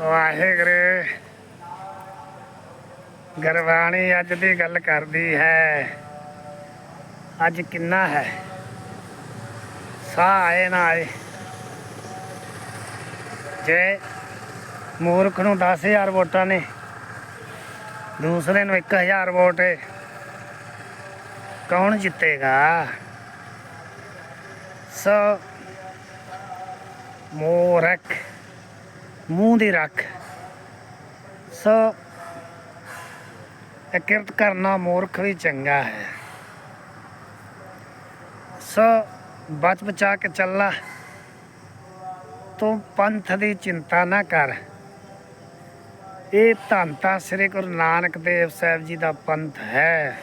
ਵਾਹਿਗੁਰੂ। ਗੁਰਬਾਣੀ ਅੱਜ ਦੀ ਗੱਲ ਕਰਦੀ ਹੈ, ਅੱਜ ਕਿੰਨਾ ਹੈ? ਸਾਹ ਆਏ ਨਾ ਆਏ। ਜੇ ਮੂਰਖ ਨੂੰ 10000 ਵੋਟਾਂ ਨੇ, ਦੂਸਰੇ ਨੂੰ 1000 ਵੋਟ ਹੈ ਕੌਣ ਜਿੱਤੇਗਾ? ਸੋ ਮੂਰਖ ਮੂੰਹ ਦੀ ਰੱਖ। ਸੋ ਇਹ ਕਰਨਾ ਮੂਰਖ ਵੀ ਚੰਗਾ ਹੈ। ਸੋ, ਬਚ ਬਚਾ ਕੇ ਚੱਲਣਾ ਤੂੰ ਪੰਥ ਦੀ ਚਿੰਤਾ ਨਾ ਕਰ। ਇਹ ਧੰਨ ਤਾਂ ਸ੍ਰੀ ਗੁਰੂ ਨਾਨਕ ਦੇਵ ਸਾਹਿਬ ਜੀ ਦਾ ਪੰਥ ਹੈ।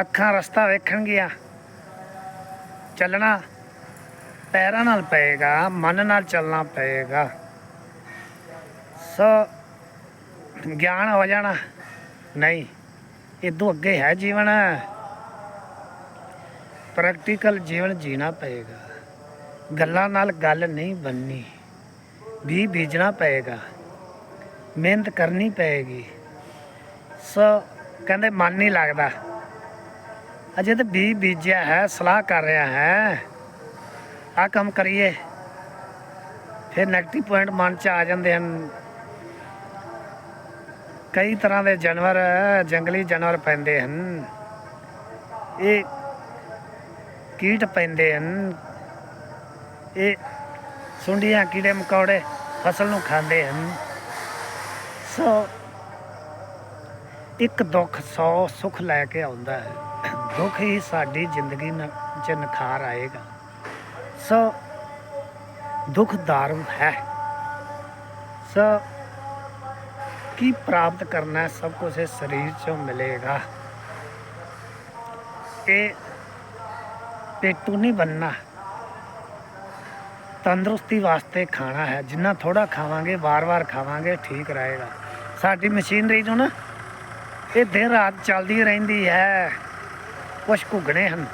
ਅੱਖਾਂ ਰਸਤਾ ਵੇਖਣ ਗਿਆ ਚੱਲਣਾ। ਪੈਰਾਂ ਨਾਲ ਪਏਗਾ, ਮਨ ਨਾਲ ਚੱਲਣਾ ਪਏਗਾ। ਸੋ, ਗਿਆਨ ਹੋ ਜਾਣਾ। ਨਹੀਂ ਇਦੋਂ ਅੱਗੇ ਹੈ ਜੀਵਨ। ਪ੍ਰੈਕਟੀਕਲ ਜੀਵਨ ਜੀਣਾ ਪਏਗਾ। ਗੱਲਾਂ ਨਾਲ ਗੱਲ ਨਹੀਂ ਬੰਨੀ। ਵੀ ਬੀਜਣਾ ਪਏਗਾ। ਮਿਹਨਤ ਕਰਨੀ ਪਏਗੀ। ਸੋ, ਕਹਿੰਦੇ ਮਨ ਨਹੀਂ ਲੱਗਦਾ। ਅਜੇ ਤਾਂ ਬੀ ਬੀਜਿਆ ਹੈ, ਸਲਾਹ ਕਰ ਰਿਹਾ ਹੈ। ਆ ਕੰਮ ਕਰੀਏ। ਫਿਰ 네ਗੇਟਿਵ ਪੁਆਇੰਟ ਮਨ ਚ ਆ ਜਾਂਦੇ ਹਨ। ਕਈ ਤਰ੍ਹਾਂ ਦੇ ਜਾਨਵਰ, ਜੰਗਲੀ ਜਾਨਵਰ ਪੈਂਦੇ ਹਨ। ਇਹ ਕੀਟ ਪੈਂਦੇ ਹਨ। ਇਹ ਸੁੰਡੀਆਂ ਕੀੜੇ ਮਕੌੜੇ ਫਸਲ ਨੂੰ ਖਾਂਦੇ ਹਨ। ਸੋ ਇੱਕ ਦੁੱਖ 100 ਸੁੱਖ ਲੈ ਕੇ ਆਉਂਦਾ ਹੈ। ਦੁੱਖ ਹੀ ਸਾਡੀ ਜ਼ਿੰਦਗੀ ਨ- ਚ ਨਿਖਾਰ ਆਏਗਾ। ਸੋ ਦੁੱਖ ਦਾਰੂ ਹੈ। ਸੋ ਕੀ ਪ੍ਰਾਪਤ ਕਰਨਾ ਹੈ, ਸਭ ਕੁਝ ਇਸ ਸਰੀਰ ਚੋਂ ਮਿਲੇਗਾ। ਇਹ ਪੇਟੂ ਨਹੀਂ ਬੰਨਣਾ। ਤੰਦਰੁਸਤੀ ਵਾਸਤੇ ਖਾਣਾ ਹੈ। ਜਿੰਨਾ ਥੋੜਾ ਖਾਵਾਂਗੇ, ਵਾਰ-ਵਾਰ ਖਾਵਾਂਗੇ, ਠੀਕ ਰਹੇਗਾ। ਸਾਡੀ ਮਸ਼ੀਨਰੀ ਨੂੰ ਨਾ, ਇਹ ਦਿਨ ਰਾਤ ਚੱਲਦੀ ਰਹਿੰਦੀ ਹੈ। ਕੁਛ ਘੁੱਗਣੇ ਹਨ।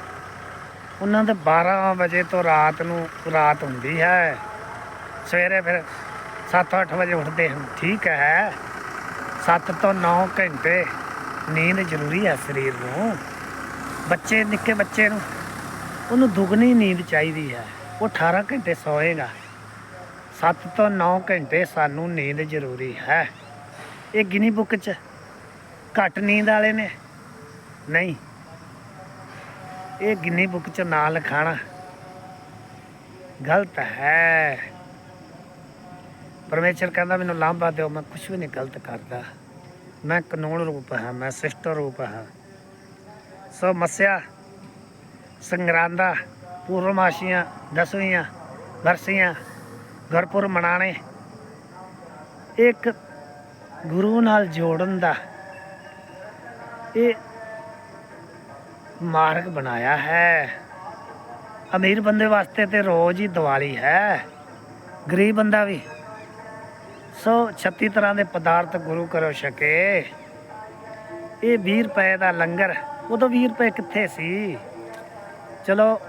ਉਹਨਾਂ ਦੇ 12 ਵਜੇ ਤੋਂ ਰਾਤ ਨੂੰ ਰਾਤ ਹੁੰਦੀ ਹੈ। ਸਵੇਰੇ ਫਿਰ 7-8 ਵਜੇ ਉੱਠਦੇ ਹਨ ਠੀਕ ਹੈ। 7 ਤੋਂ 9 ਘੰਟੇ ਨੀਂਦ ਜ਼ਰੂਰੀ ਹੈ ਸਰੀਰ ਨੂੰ। ਬੱਚੇ, ਨਿੱਕੇ ਬੱਚੇ ਨੂੰ ਉਹਨੂੰ ਦੁੱਗਣੀ ਨੀਂਦ ਚਾਹੀਦੀ ਹੈ। ਉਹ 18 ਘੰਟੇ ਸੋਏਗਾ। 7 ਤੋਂ 9 ਘੰਟੇ ਸਾਨੂੰ ਨੀਂਦ ਜ਼ਰੂਰੀ ਹੈ। ਇਹ ਗਿਨੀ ਬੁੱਕ 'ਚ ਘੱਟ ਨੀਂਦ ਵਾਲੇ ਨੇ? ਨਹੀਂ। ਇਹ ਗਿਨੀ ਬੁੱਕ 'ਚ ਨਾਂ ਲਿਖਾਣਾ। ਗਲਤ ਹੈ। ਪਰਮੇਸ਼ਰ ਕਹਿੰਦਾ, ਮੈਨੂੰ ਲਾਂਭਾ ਦਿਓ, ਮੈਂ ਕੁਝ ਵੀ ਨਹੀਂ ਗਲਤ ਕਰਦਾ। ਮੈਂ ਕਾਨੂੰਨ ਰੂਪ ਹਾਂ, ਮੈਂ ਸਿਸ਼ਟ ਰੂਪ ਹਾਂ। ਸੋ ਮਸਿਆ, ਸੰਗਰਾਂਦਾ ਪੂਰਮਾਸ਼ੀਆਂ ਦਸਵੀਆਂ ਵਰਸੀਆਂ ਗੁਰਪੁਰ ਮਨਾਣੇ ਇੱਕ ਗੁਰੂ ਨਾਲ ਜੋੜਨ ਦਾ। ਇਹ ਮਾਰਗ ਬਣਾਇਆ ਹੈ। ਅਮੀਰ ਬੰਦੇ ਵਾਸਤੇ ਤੇ ਰੋਜ਼ ਹੀ ਦੀਵਾਲੀ ਹੈ। ਗਰੀਬ ਬੰਦਾ ਵੀ। ਸੋ 36 ਤਰ੍ਹਾਂ ਦੇ ਪਦਾਰਥ ਗੁਰੂ ਕਰੋ ਛਕੇ। ਇਹ 20 ਰੁਪਏ ਦਾ ਲੰਗਰ, ਉਦੋਂ 20 ਰੁਪਏ ਕਿੱਥੇ ਸੀ? ਚਲੋ,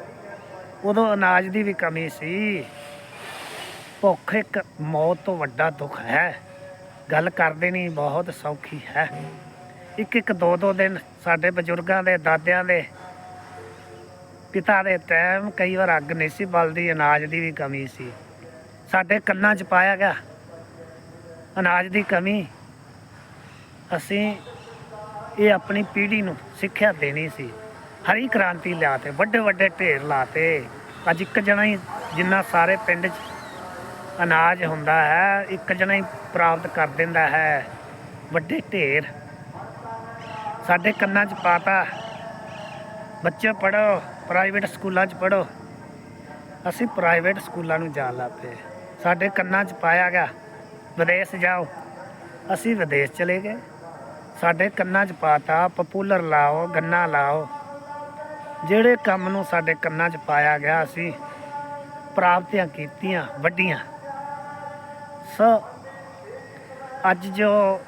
ਉਦੋਂ ਅਨਾਜ ਦੀ ਵੀ ਕਮੀ ਸੀ। ਭੁੱਖ ਇੱਕ ਮੌਤ ਤੋਂ ਵੱਡਾ ਦੁੱਖ ਹੈ। ਗੱਲ ਕਰਦੇ ਨਹੀਂ ਬਹੁਤ ਸੌਖੀ ਹੈ। ਇੱਕ ਇੱਕ ਦੋ ਦੋ ਦਿਨ ਸਾਡੇ ਬਜ਼ੁਰਗਾਂ ਦੇ, ਦਾਦਿਆਂ ਦੇ ਪਿਤਾ ਦੇ ਟਾਈਮ ਕਈ ਵਾਰ ਅੱਗ ਨਹੀਂ ਸੀ ਬਲਦੀ, ਅਨਾਜ ਦੀ ਵੀ ਕਮੀ ਸੀ। ਸਾਡੇ ਕੰਨਾਂ 'ਚ ਪਾਇਆ ਗਿਆ ਅਨਾਜ ਦੀ ਕਮੀ। ਅਸੀਂ ਇਹ ਆਪਣੀ ਪੀੜ੍ਹੀ ਨੂੰ ਸਿੱਖਿਆ ਦੇਣੀ ਸੀ। ਹਰੀ ਕ੍ਰਾਂਤੀ ਲਿਆਤੇ ਵੱਡੇ ਵੱਡੇ ਢੇਰ ਲਾਤੇ। ਅੱਜ ਇੱਕ ਜਣਾ ਹੀ ਜਿੰਨਾ ਸਾਰੇ ਪਿੰਡ 'ਚ ਅਨਾਜ ਹੁੰਦਾ ਹੈ, ਇੱਕ ਜਣਾ ਹੀ ਪ੍ਰਾਪਤ ਕਰ ਦਿੰਦਾ ਹੈ। ਵੱਡੇ ਢੇਰ ਸਾਡੇ ਕੰਨਾਂ 'ਚ ਪਾਤਾ ਬੱਚੇ ਪੜੋ ਪ੍ਰਾਈਵੇਟ ਸਕੂਲਾਂ 'ਚ ਪੜੋ ਅਸੀਂ ਪ੍ਰਾਈਵੇਟ ਸਕੂਲਾਂ ਨੂੰ ਜਾਣ ਲੱਗ ਪਏ। ਸਾਡੇ ਕੰਨਾਂ 'ਚ ਪਾਇਆ ਗਿਆ, ਵਿਦੇਸ਼ ਜਾਓ। ਅਸੀਂ ਵਿਦੇਸ਼ ਚਲੇ ਗਏ। ਸਾਡੇ ਕੰਨਾਂ 'ਚ ਪਾਤਾ ਪਪੂਲਰ ਲਾਓ, ਗੰਨਾ ਲਾਓ। ਜਿਹੜੇ ਕੰਮ ਨੂੰ ਸਾਡੇ ਕੰਨਾਂ 'ਚ ਪਾਇਆ ਗਿਆ, ਅਸੀਂ ਪ੍ਰਾਪਤੀਆਂ ਕੀਤੀਆਂ, ਵੱਡੀਆਂ। ਸੋ, ਅੱਜ ਜੋ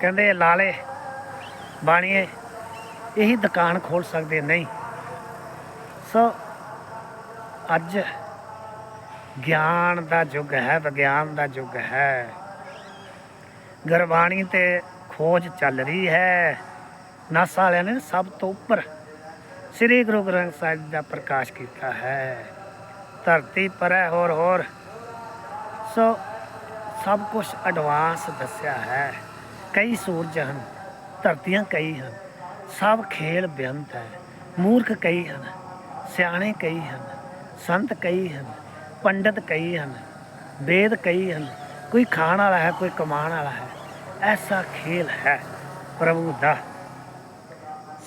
ਕਹਿੰਦੇ ਲਾਲੇ ਬਾਣੀਏ, ਇਹੀ ਦੁਕਾਨ ਖੋਲ ਸਕਦੇ? ਨਹੀਂ। ਸੋ ਅੱਜ ਗਿਆਨ ਦਾ ਯੁੱਗ ਹੈ, ਵਿਗਿਆਨ ਦਾ ਯੁੱਗ ਹੈ। ਗੁਰਬਾਣੀ ਤੇ ਖੋਜ ਚੱਲ ਰਹੀ ਹੈ। ਨਸ ਵਾਲਿਆਂ ਨੇ ਸਭ ਤੋਂ ਉੱਪਰ ਸ੍ਰੀ ਗੁਰੂ ਗ੍ਰੰਥ ਸਾਹਿਬ ਜੀ ਦਾ ਪ੍ਰਕਾਸ਼ ਕੀਤਾ ਹੈ। ਧਰਤੀ ਪਰ ਹੈ, ਹੋਰ ਹੋਰ। ਸੋ ਸਭ ਕੁਝ ਐਡਵਾਂਸ ਦੱਸਿਆ ਹੈ। ਕਈ ਸੂਰਜ ਹਨ। ਧਰਤੀਆਂ ਕਈ ਹਨ। ਸਭ ਖੇਲ ਬੇਅੰਤ ਹੈ। ਮੂਰਖ ਕਈ ਹਨ। ਸਿਆਣੇ ਕਈ ਹਨ। ਸੰਤ ਕਈ ਹਨ। ਪੰਡਤ ਕਈ ਹਨ। ਵੇਦ ਕਈ ਹਨ। ਕੋਈ ਖਾਣ ਵਾਲਾ ਹੈ, ਕੋਈ ਕਮਾਉਣ ਵਾਲਾ ਹੈ। ਐਸਾ ਖੇਲ ਹੈ ਪ੍ਰਭੂ ਦਾ।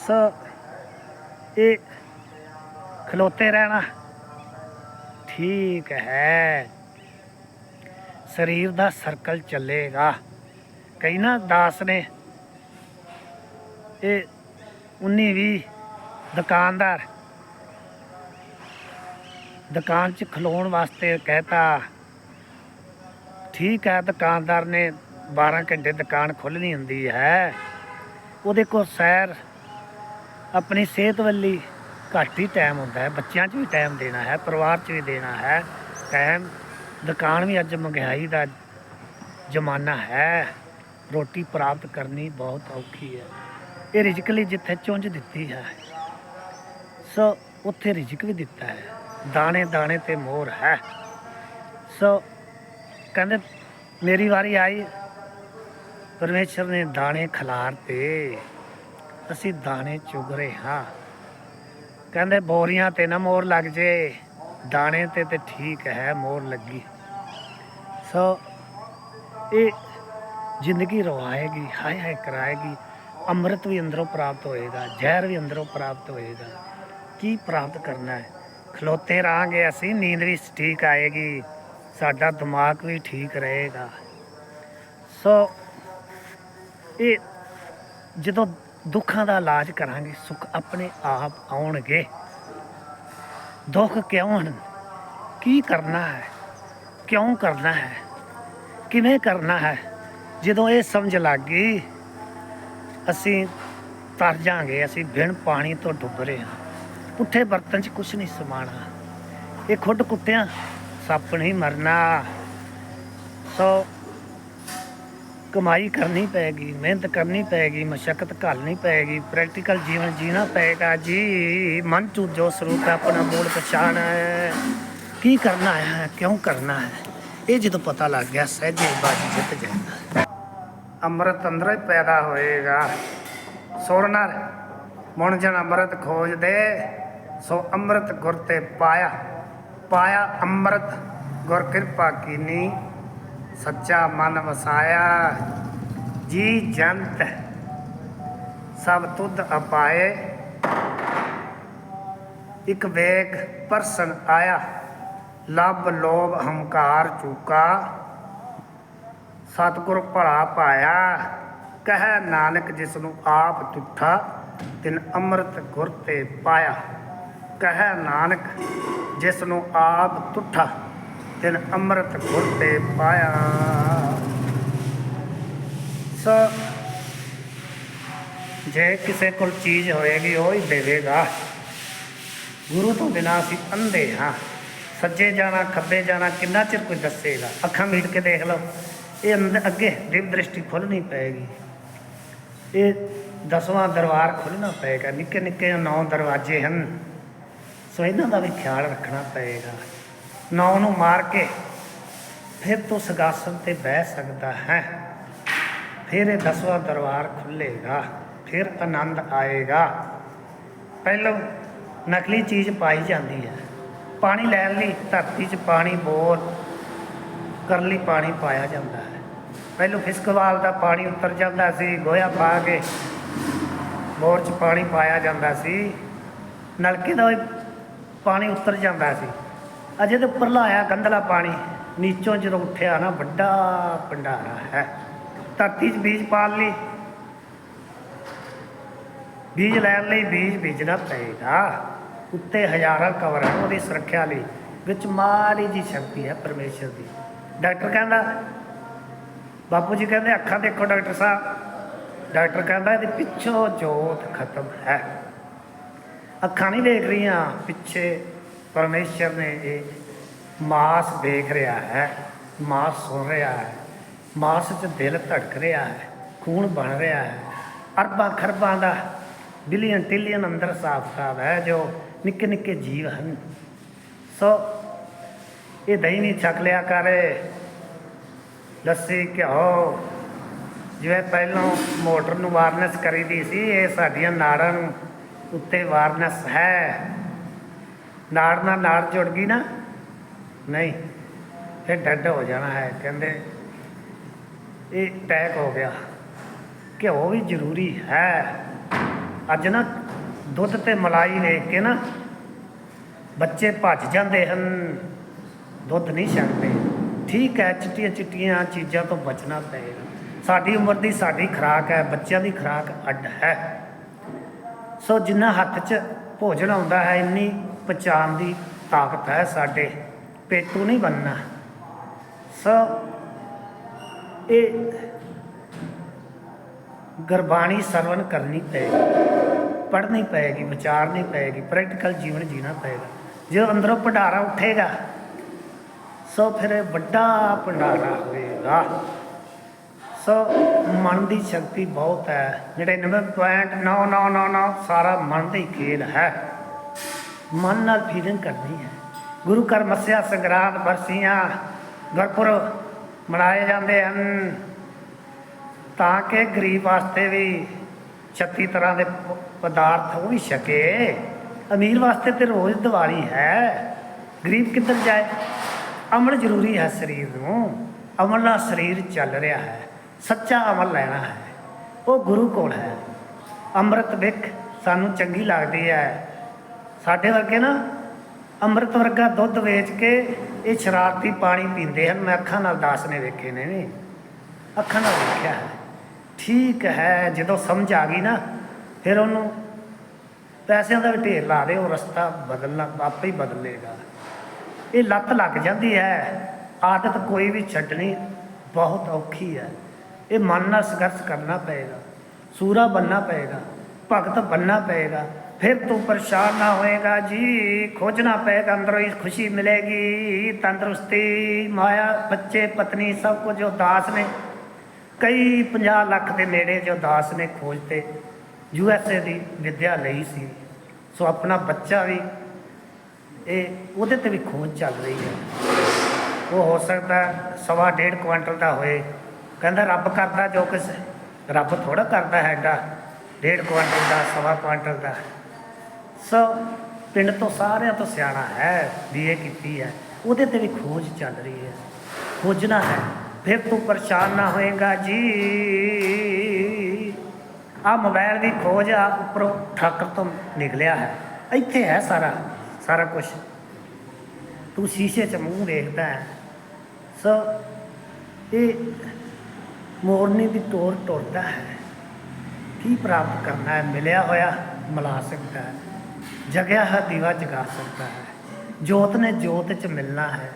ਸੋ, ਇਹ ਖਲੋਤੇ ਰਹਿਣਾ ਠੀਕ ਹੈ। ਸਰੀਰ ਦਾ ਸਰਕਲ ਚੱਲੇਗਾ। ਕਈ ਨਾ ਦਾਸ ਨੇ ਇਹ 19 20 ਦੁਕਾਨਦਾਰ। ਦੁਕਾਨ 'ਚ ਖਲੋਣ ਵਾਸਤੇ ਕਹਿਤਾ, ਠੀਕ ਹੈ, ਦੁਕਾਨਦਾਰ ਨੇ 12 ਘੰਟੇ ਦੁਕਾਨ ਖੋਲ੍ਹਣੀ ਹੁੰਦੀ ਹੈ। ਉਹਦੇ ਕੋਲ ਸੈਰ, ਆਪਣੀ ਸਿਹਤ ਵੱਲੀ ਘੱਟ ਹੀ ਟਾਈਮ ਹੁੰਦਾ ਹੈ। ਬੱਚਿਆਂ 'ਚ ਵੀ ਟਾਈਮ ਦੇਣਾ ਹੈ, ਪਰਿਵਾਰ 'ਚ ਵੀ ਦੇਣਾ ਹੈ। ਟਾਈਮ ਦੁਕਾਨ ਵੀ ਅੱਜ ਮਹਿੰਗਾਈ ਦਾ ਜ਼ਮਾਨਾ ਹੈ। ਰੋਟੀ ਪ੍ਰਾਪਤ ਕਰਨੀ ਬਹੁਤ ਔਖੀ ਹੈ। ਇਹ ਰਿਜਕ ਲਈ ਜਿੱਥੇ ਚੁੰਝ ਦਿੱਤੀ ਹੈ, ਸੋ ਉੱਥੇ ਰਿਜਕ ਵੀ ਦਿੱਤਾ ਹੈ। ਦਾਣੇ ਦਾਣੇ ਤੇ ਮੋਹਰ ਹੈ। ਸੋ ਕਹਿੰਦੇ, ਮੇਰੀ ਵਾਰੀ ਆਈ। ਪਰਮੇਸ਼ਰ ਨੇ ਦਾਣੇ ਖਿਲਾਰ ਤੇ ਅਸੀਂ ਦਾਣੇ ਚੁਗ ਰਹੇ ਹਾਂ। ਕਹਿੰਦੇ, ਬੋਰੀਆਂ ਤੇ ਨਾ ਮੋਰ ਲੱਗ ਜੇ। ਦਾਣੇ ਤੇ ਤੇ ਠੀਕ ਹੈ, ਮੋਰ ਲੱਗੀ। ਸੋ ਇਹ ਜ਼ਿੰਦਗੀ ਰਵਾਏਗੀ ਹਾਏ ਹਾਏ ਕਰਾਏਗੀ। ਅੰਮ੍ਰਿਤ ਵੀ ਅੰਦਰੋਂ ਪ੍ਰਾਪਤ ਹੋਏਗਾ, ਜ਼ਹਿਰ ਵੀ ਅੰਦਰੋਂ ਪ੍ਰਾਪਤ ਹੋਏਗਾ। ਕੀ ਪ੍ਰਾਪਤ ਕਰਨਾ ਹੈ? ਖਲੋਤੇ ਰਹਾਂਗੇ ਅਸੀਂ, ਨੀਂਦ ਵੀ ਠੀਕ ਆਏਗੀ, ਸਾਡਾ ਦਿਮਾਗ ਵੀ ਠੀਕ ਰਹੇਗਾ। ਸੋ, ਇਹ ਜਦੋਂ ਦੁੱਖਾਂ ਦਾ ਇਲਾਜ ਕਰਾਂਗੇ, ਸੁੱਖ ਆਪਣੇ ਆਪ ਆਉਣਗੇ। ਦੁੱਖ ਕਿਉਂ ਹਨ? ਕੀ ਕਰਨਾ ਹੈ? ਕਿਉਂ ਕਰਨਾ ਹੈ? ਕਿਵੇਂ ਕਰਨਾ ਹੈ? ਜਦੋਂ ਇਹ ਸਮਝ ਲੱਗ ਗਈ ਅਸੀਂ ਤਰ ਜਾਾਂਗੇ, ਅਸੀਂ ਬਿਨ ਪਾਣੀ ਤੋਂ ਡੁੱਬ ਰਹੇ ਹਾਂ। ਪੁੱਠੇ ਬਰਤਨ 'ਚ ਕੁਝ ਨਹੀਂ ਸਮਾਣਾ। ਇਹ ਖੁੱਡ ਕੁੱਤਿਆਂ ਸੱਪ ਨਹੀਂ ਮਰਨਾ। ਸੋ ਕਮਾਈ ਕਰਨੀ ਪਏਗੀ ਮਿਹਨਤ ਕਰਨੀ ਪਏਗੀ ਮਸ਼ਕਤ ਘਾਲਣੀ ਪਏਗੀ ਪ੍ਰੈਕਟੀਕਲ ਜੀਵਨ ਜੀਣਾ ਪਏਗਾ ਜੀ। ਮਨ ਚੂ ਜੋ ਸਰੂਪ ਹੈ, ਆਪਣਾ ਮੂਲ ਪਛਾਣ ਹੈ। ਕੀ ਕਰਨਾ ਹੈ, ਕਿਉਂ ਕਰਨਾ ਹੈ? ਇਹ ਜਦੋਂ ਪਤਾ ਲੱਗ ਗਿਆ, ਸਹਿਜੇ ਬਾਜੀ ਜਿੱਤ ਜਾਂਦਾ ਅੰਮ੍ਰਿਤ ਅੰਦਰੋਂ ਪੈਦਾ ਹੋਏਗਾ। ਸੁਰਨਰ ਮਨ ਜਨ ਅੰਮ੍ਰਿਤ ਖੋਜਦੇ ਸੋ ਅੰਮ੍ਰਿਤ ਗੁਰ ਤੇ ਪਾਇਆ। ਪਾਇਆ ਅੰਮ੍ਰਿਤ, ਗੁਰ ਕਿਰਪਾ ਕੀਨੀ, ਸੱਚਾ ਮਨ ਵਸਾਇਆ। ਜੀ ਜੰਤ, ਸਭ ਤੁਧ ਅਪਾਏ। ਇਕ ਵੇਗ ਪਰਸਨ ਆਇਆ ਲਬ ਲੋਭ ਹੰਕਾਰ ਚੁਕਾ। ਸਤਿਗੁਰ ਭਲਾ ਪਾਇਆ, ਕਹਿ ਨਾਨਕ ਜਿਸ ਨੂੰ ਆਪ ਤੁਠਾ, ਤਿਨ ਅੰਮ੍ਰਿਤ ਗੁਰ ਤੇ ਪਾਇਆ। ਕਹਿ ਨਾਨਕ ਜਿਸ ਨੂੰ ਆਪ ਤੁਠਾ, ਤਿਨ ਅੰਮ੍ਰਿਤ ਗੁਰ ਤੇ ਪਾਇਆ। ਸੋ, ਜੇ ਕਿਸੇ ਕੋਲ ਚੀਜ਼ ਹੋਏਗੀ, ਉਹ ਹੀ ਦੇਵੇਗਾ। ਗੁਰੂ ਤੋਂ ਬਿਨਾਂ ਅਸੀਂ ਅੰਧੇ ਹਾਂ। ਸੱਜੇ ਜਾਣਾ, ਖੱਬੇ ਜਾਣਾ, ਕਿੰਨਾ ਚਿਰ ਕੋਈ ਦੱਸੇਗਾ? ਅੱਖਾਂ ਮੀਟ ਕੇ ਦੇਖ ਲਓ। ਇਹ ਅੰਦਰ ਅੱਗੇ ਦਿਵ ਦ੍ਰਿਸ਼ਟੀ ਖੁੱਲਣੀ ਪਏਗੀ। ਇਹ ਦਸਵਾਂ ਦਰਬਾਰ ਖੁੱਲਣਾ ਪਏਗਾ। ਨਿੱਕੇ ਨਿੱਕੇ ਨੌ ਦਰਵਾਜ਼ੇ ਹਨ। ਸੋ ਇਹਨਾਂ ਦਾ ਵੀ ਖਿਆਲ ਰੱਖਣਾ ਪਏਗਾ। ਨੌ ਨੂੰ ਮਾਰ ਕੇ ਫਿਰ ਤੂੰ ਸਗਾਸਨ ਤੇ ਬਹਿ ਸਕਦਾ ਹੈ। ਫਿਰ ਇਹ ਦਸਵਾਂ ਦਰਬਾਰ ਖੁੱਲੇਗਾ। ਫਿਰ ਆਨੰਦ ਆਏਗਾ। ਪਹਿਲਾਂ ਨਕਲੀ ਚੀਜ਼ ਪਾਈ ਜਾਂਦੀ ਹੈ। ਪਾਣੀ ਲੈਣ ਲਈ ਧਰਤੀ 'ਚ ਪਾਣੀ, ਬੋਰ ਕਰਨ ਲਈ ਪਾਣੀ ਪਾਇਆ ਜਾਂਦਾ ਹੈ। ਪਹਿਲਾਂ ਫਿਸਕਵਾਲ ਦਾ ਪਾਣੀ ਉੱਤਰ ਜਾਂਦਾ ਸੀ ਗੋਇਆ ਪਾ ਕੇ ਬੋਰ 'ਚ ਪਾਣੀ ਪਾਇਆ ਜਾਂਦਾ ਸੀ। ਨਲਕੇ ਦਾ ਪਾਣੀ ਉੱਤਰ ਜਾਂਦਾ ਸੀ। ਅਜੇ ਤੇ ਉੱਪਰ ਲਾਇਆ ਗੰਦਲਾ ਪਾਣੀ, ਨੀਚੋਂ ਜਦੋਂ ਉੱਠਿਆ ਨਾ ਵੱਡਾ ਭੰਡਾਰਾ ਹੈ। ਧਰਤੀ 'ਚ ਬੀਜ ਪਾਲ ਲਈ। ਬੀਜ ਲੈਣ ਲਈ ਬੀਜ ਬੀਜਣਾ ਪਏਗਾ ਉੱਤੇ ਹਜ਼ਾਰਾਂ ਕਵਰ ਹਨ, ਉਹਦੀ ਸੁਰੱਖਿਆ ਲਈ, ਵਿੱਚ ਮਾੜੀ ਜੀ ਸ਼ਕਤੀ ਹੈ ਪਰਮੇਸ਼ਰ ਦੀ। ਡਾਕਟਰ ਕਹਿੰਦਾ ਬਾਪੂ ਜੀ ਕਹਿੰਦੇ, ਅੱਖਾਂ ਦੇਖੋ ਡਾਕਟਰ ਸਾਹਿਬ। ਡਾਕਟਰ ਕਹਿੰਦਾ, ਇਹਦੇ ਪਿੱਛੋਂ ਜੋਤ ਖਤਮ ਹੈ। ਅੱਖਾਂ ਨਹੀਂ ਦੇਖ ਰਹੀਆਂ, ਪਿੱਛੇ ਪਰਮੇਸ਼ਰ ਨੇ ਇਹ ਮਾਸ ਦੇਖ ਰਿਹਾ ਹੈ, ਮਾਸ ਸੁਣ ਰਿਹਾ ਹੈ, ਮਾਸ 'ਚ ਦਿਲ ਧੜਕ ਰਿਹਾ ਹੈ, ਖੂਨ ਬਣ ਰਿਹਾ ਹੈ। ਅਰਬਾਂ ਖਰਬਾਂ ਦਾ ਬਿਲੀਅਨ ਟ੍ਰਿਲੀਅਨ ਅੰਦਰ ਸਾਫ਼-ਸਾਫ਼ ਹੈ, ਜੋ ਨਿੱਕੇ ਨਿੱਕੇ ਜੀਵ ਹਨ। ਸੋ, ਇਹ ਦਹੀਂ ਨਹੀਂ ਛਕ ਲਿਆ ਕਰ। ਲੱਸੀ ਘਿਓ। ਜਿਵੇਂ ਪਹਿਲਾਂ ਮੋਟਰ ਨੂੰ ਵਾਰਨੈਸ ਕਰੀਦੀ ਸੀ, ਇਹ ਸਾਡੀਆਂ ਨਾੜਾਂ ਨੂੰ ਉੱਤੇ ਵਾਰਨੈਸ ਹੈ। ਨਾੜ ਨਾਲ ਨਾੜ ਜੁੜ ਗਈ ਨਾ? ਨਹੀਂ, ਫਿਰ ਡੱਡ ਹੋ ਜਾਣਾ ਹੈ, ਕਹਿੰਦੇ। ਇਹ ਟੈਕ ਹੋ ਗਿਆ। ਘਿਓ ਵੀ ਜ਼ਰੂਰੀ ਹੈ। ਅੱਜ ਨਾ ਦੁੱਧ ਤੇ ਮਲਾਈ ਵੇਖ ਕੇ ਨਾ ਬੱਚੇ ਭੱਜ ਜਾਂਦੇ ਹਨ। ਦੁੱਧ ਨਹੀਂ ਛੱਡਦੇ। ਠੀਕ ਹੈ, ਚਿੱਟੀਆਂ ਚਿੱਟੀਆਂ ਚੀਜ਼ਾਂ ਤੋਂ ਬਚਣਾ ਪਏਗਾ ਸਾਡੀ ਉਮਰ ਦੀ ਸਾਡੀ ਖੁਰਾਕ ਹੈ, ਬੱਚਿਆਂ ਦੀ ਖੁਰਾਕ ਅੱਡ ਹੈ। ਸੋ ਜਿੰਨਾ ਹੱਥ 'ਚ ਭੋਜਨ ਆਉਂਦਾ ਹੈ, ਇੰਨੀ ਪਛਾਣ ਦੀ ਤਾਕਤ ਹੈ ਸਾਡੇ। ਪੇਟੂ ਨਹੀਂ ਬੰਨਣਾ ਸੋ ਇਹ ਗੁਰਬਾਣੀ ਸਰਵਨ ਕਰਨੀ ਪਏਗੀ। ਪੜ੍ਹਨੀ ਪਏਗੀ, ਵਿਚਾਰਨੀ ਪਏਗੀ ਪ੍ਰੈਕਟੀਕਲ ਜੀਵਨ ਜੀਣਾ ਪਏਗਾ। ਜੇ ਅੰਦਰੋਂ ਭੰਡਾਰਾ ਉੱਠੇਗਾ ਸੋ ਫਿਰ ਇਹ ਵੱਡਾ ਭੰਡਾਰਾ ਹੋਏਗਾ। ਸੋ ਮਨ ਦੀ ਸ਼ਕਤੀ ਬਹੁਤ ਹੈ। 99.9999 ਸਾਰਾ ਮਨ ਦਾ ਹੀ ਖੇਲ ਹੈ। ਮਨ ਨਾਲ ਫੀਲਿੰਗ ਕਰਨੀ ਹੈ। ਗੁਰੂ ਘਰ ਮੱਸਿਆ ਸੰਗਰਾਂਦ ਬਰਸੀਆਂ ਗੁਰਪੁਰਬ ਮਨਾਏ ਜਾਂਦੇ ਹਨ। ਤਾਂ ਕਿ ਗਰੀਬ ਵਾਸਤੇ ਵੀ 36 ਤਰ੍ਹਾਂ ਦੇ ਪਦਾਰਥ ਉਹ ਵੀ ਛਕੇ। ਅਮੀਰ ਵਾਸਤੇ ਤੇ ਰੋਜ਼ ਦੀਵਾਲੀ ਹੈ। ਗਰੀਬ ਕਿੱਧਰ ਜਾਏ? ਅਮਲ ਜ਼ਰੂਰੀ ਹੈ ਸਰੀਰ ਨੂੰ। ਅਮਲ ਨਾਲ ਸਰੀਰ ਚੱਲ ਰਿਹਾ ਹੈ। ਸੱਚਾ ਅਮਲ ਲੈਣਾ ਹੈ। ਉਹ ਗੁਰੂ ਕੋਲ ਹੈ। ਅੰਮ੍ਰਿਤ ਵਿਖ, ਸਾਨੂੰ ਚੰਗੀ ਲੱਗਦੀ ਹੈ। ਸਾਡੇ ਵਰਗੇ ਨਾ ਅੰਮ੍ਰਿਤ ਵਰਗਾ ਦੁੱਧ ਵੇਚ ਕੇ ਇਹ ਸ਼ਰਾਰਤੀ ਪਾਣੀ ਪੀਂਦੇ ਹਨ। ਮੈਂ ਅੱਖਾਂ ਨਾਲ ਦਾਸ ਨੇ ਵੇਖੇ ਨੇ ਵੀ। ਅੱਖਾਂ ਨਾਲ ਵੇਖਿਆ ਹੈ। ਠੀਕ ਹੈ, ਜਦੋਂ ਸਮਝ ਆ ਗਈ ਨਾ, ਫਿਰ ਉਹਨੂੰ ਪੈਸਿਆਂ ਦਾ ਵੀ ਢੇਰ ਲਾ ਦੇ, ਉਹ ਰਸਤਾ ਬਦਲਣਾ, ਆਪੇ ਹੀ ਬਦਲੇਗਾ। ਇਹ ਲੱਤ ਲੱਗ ਜਾਂਦੀ ਹੈ। ਆਦਤ ਕੋਈ ਵੀ ਛੱਡਣੀ ਬਹੁਤ ਔਖੀ ਹੈ। ਇਹ ਮਨ ਨਾਲ ਸੰਘਰਸ਼ ਕਰਨਾ ਪਏਗਾ। ਸੂਰਾ ਬੰਨਣਾ ਪਏਗਾ। ਭਗਤ ਬੰਨਣਾ ਪਏਗਾ। ਫਿਰ ਤੂੰ ਪਰੇਸ਼ਾਨ ਨਾ ਹੋਏਗਾ ਜੀ। ਖੋਜਣਾ ਪਏਗਾ, ਅੰਦਰੋਂ ਹੀ ਖੁਸ਼ੀ ਮਿਲੇਗੀ। ਤੰਦਰੁਸਤੀ, ਮਾਇਆ, ਬੱਚੇ, ਪਤਨੀ ਸਭ ਕੁਝ ਉਦਾਸ ਨੇ। ਕਈ 50 ਲੱਖ ਦੇ ਨੇੜੇ ਜੋ ਦਾਸ ਨੇ ਖੋਜ ਤੇ ਯੂ ਐਸ ਏ ਦੀ ਵਿੱਦਿਆ ਲਈ ਸੀ। ਸੋ ਆਪਣਾ ਬੱਚਾ ਵੀ ਇਹ ਉਹਦੇ ਤੇ ਵੀ ਖੋਜ ਚੱਲ ਰਹੀ ਹੈ। ਉਹ ਹੋ ਸਕਦਾ ਸਵਾ ਡੇਢ ਕੁਇੰਟਲ ਦਾ ਹੋਏ। ਕਹਿੰਦਾ ਰੱਬ ਕਰਦਾ ਜੋ ਕੁਛ ਰੱਬ ਥੋੜਾ ਕਰਦਾ ਹੈਗਾ। ਡੇਢ ਕੁਇੰਟਲ ਦਾ, ਸਵਾ ਕੁਇੰਟਲ ਦਾ। ਸੋ ਪਿੰਡ ਤੋਂ ਸਾਰਿਆਂ ਤੋਂ ਸਿਆਣਾ ਹੈ ਬੀਏ ਕੀਤੀ ਹੈ। ਉਹਦੇ ਤੇ ਵੀ ਖੋਜ ਚੱਲ ਰਹੀ ਹੈ। ਖੋਜਣਾ ਹੈ। ਫਿਰ ਤੂੰ ਪਰੇਸ਼ਾਨ ਨਾ ਹੋਏਗਾ ਜੀ। ਆ ਮੋਬਾਈਲ ਦੀ ਖੋਜ ਆ, ਉੱਪਰੋਂ ਠਾਕਰ ਤੋਂ ਨਿਕਲਿਆ ਹੈ। ਇੱਥੇ ਹੈ ਸਾਰਾ। ਸਾਰਾ ਕੁਝ ਤੂੰ ਸ਼ੀਸ਼ੇ 'ਚ ਮੂੰਹ ਦੇਖਦਾ ਹੈ। ਸੋ, ਇਹ ਮੋਰਨੀ ਦੀ ਟੋਰ ਟੁਰਦਾ ਹੈ। ਕੀ ਪ੍ਰਾਪਤ ਕਰਨਾ ਹੈ? ਮਿਲਿਆ ਹੋਇਆ, ਮਿਲਾ ਸਕਦਾ ਹੈ। ਜਗਿਆ ਹੈ ਦੀਵਾ ਜਗਾ ਸਕਦਾ ਹੈ। ਜੋਤ ਨੇ ਜੋਤ 'ਚ ਮਿਲਣਾ ਹੈ।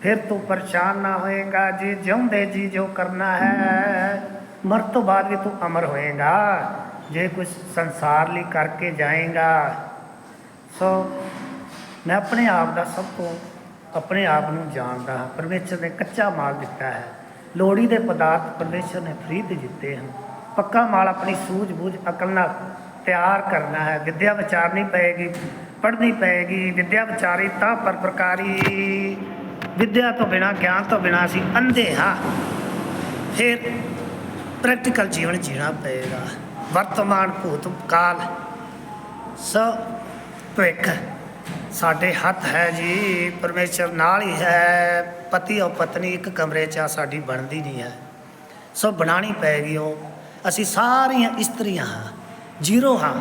ਫਿਰ ਤੂੰ ਪਰੇਸ਼ਾਨ ਨਾ ਹੋਏਗਾ। ਜੀ ਜਿਉਂਦੇ ਜੀ ਜੋ ਕਰਨਾ ਹੈ, ਮਰ ਤੋਂ ਬਾਅਦ ਵੀ ਤੂੰ ਅਮਰ ਹੋਏਗਾ। ਜੇ ਕੁਝ ਸੰਸਾਰ ਲਈ ਕਰਕੇ ਜਾਏਗਾ। ਸੋ ਮੈਂ ਆਪਣੇ ਆਪ ਦਾ ਸਭ ਤੋਂ ਆਪਣੇ ਆਪ ਨੂੰ ਜਾਣਦਾ ਹਾਂ। ਪਰਮੇਸ਼ਰ ਨੇ ਕੱਚਾ ਮਾਲ ਦਿੱਤਾ ਹੈ। ਲੋੜੀ ਦੇ ਪਦਾਰਥ ਪਰਮੇਸ਼ਰ ਨੇ ਫ੍ਰੀ ਤੇ ਦਿੱਤੇ ਹਨ। ਪੱਕਾ ਮਾਲ ਆਪਣੀ ਸੂਝ-ਬੂਝ, ਅਕਲ ਨਾਲ ਤਿਆਰ ਕਰਨਾ ਹੈ। ਵਿਦਿਆ ਵਿਚਾਰਨੀ ਪਏਗੀ, ਪੜ੍ਹਨੀ ਪਏਗੀ, ਵਿਦਿਆ ਵਿਚਾਰੀ ਤਾਂ ਪਰ ਪ੍ਰਕਾਰੀ। ਵਿਦਿਆ ਤੋਂ ਬਿਨਾ, ਗਿਆਨ ਤੋਂ ਬਿਨਾ ਅਸੀਂ ਅੰਧੇ ਹਾਂ ਫਿਰ ਪ੍ਰੈਕਟੀਕਲ ਜੀਵਨ ਜੀਣਾ ਪਏਗਾ। ਵਰਤਮਾਨ ਭੂਤ ਕਾਲ ਸੋ ਭਵਿੱਖ ਸਾਡੇ ਹੱਥ ਹੈ ਜੀ, ਪਰਮੇਸ਼ਰ ਨਾਲ ਹੀ ਹੈ। ਪਤੀ ਔਰ ਪਤਨੀ ਇੱਕ ਕਮਰੇ 'ਚ ਆ, ਸਾਡੀ ਬਣਦੀ ਨਹੀਂ ਹੈ। ਸੋ ਬਣਾਣੀ ਪਏਗੀ ਉਹ। ਅਸੀਂ ਸਾਰੀਆਂ ਇਸਤਰੀਆਂ ਹਾਂ, ਜ਼ੀਰੋ ਹਾਂ।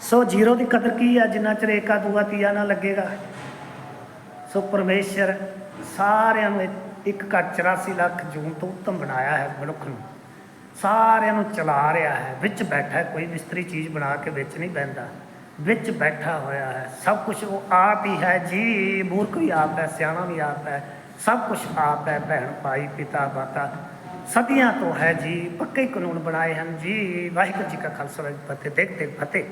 ਸੋ ਜ਼ੀਰੋ ਦੀ ਕਦਰ ਕੀ ਆ, ਜਿੰਨਾ ਚਿਰ ਏਕਾ ਦੂਆ ਤੀਆ ਨਾ ਲੱਗੇਗਾ? ਸੋ ਪਰਮੇਸ਼ਰ ਸਾਰਿਆਂ ਨੂੰ ਇੱਕ ਘੱਟ 84 ਲੱਖ ਜੂਨ ਤੋਂ ਉੱਤਮ ਬਣਾਇਆ ਹੈ ਮਨੁੱਖ ਨੂੰ। ਸਾਰਿਆਂ ਨੂੰ ਚਲਾ ਰਿਹਾ ਹੈ, ਵਿੱਚ ਬੈਠਾ ਕੋਈ ਮਿਸਤਰੀ ਚੀਜ਼ ਬਣਾ ਕੇ ਵਿੱਚ ਨਹੀਂ ਬੈੰਦਾ ਵਿੱਚ ਬੈਠਾ ਹੋਇਆ ਹੈ। ਸਭ ਕੁਝ ਉਹ ਆਪ ਹੀ ਹੈ। ਜੀ ਮੂਰਖ ਵੀ ਆਪ ਹੈ, ਸਿਆਣਾ ਵੀ ਆਪ ਹੈ। ਸਭ ਕੁਝ ਆਪ ਹੈ ਭੈਣ, ਭਾਈ, ਪਿਤਾ, ਮਾਤਾ। ਸਦੀਆਂ ਤੋਂ ਹੈ ਜੀ, ਪੱਕੇ ਕਾਨੂੰਨ ਬਣਾਏ ਹਨ ਜੀ। ਵਾਹਿਗੁਰੂ ਜੀ ਕਾ ਖਾਲਸਾ, ਵਾਹਿਗੁਰੂ ਜੀ ਫਤਿਹ। ਦੇਖ ਦੇਖ ਫਤਿਹ।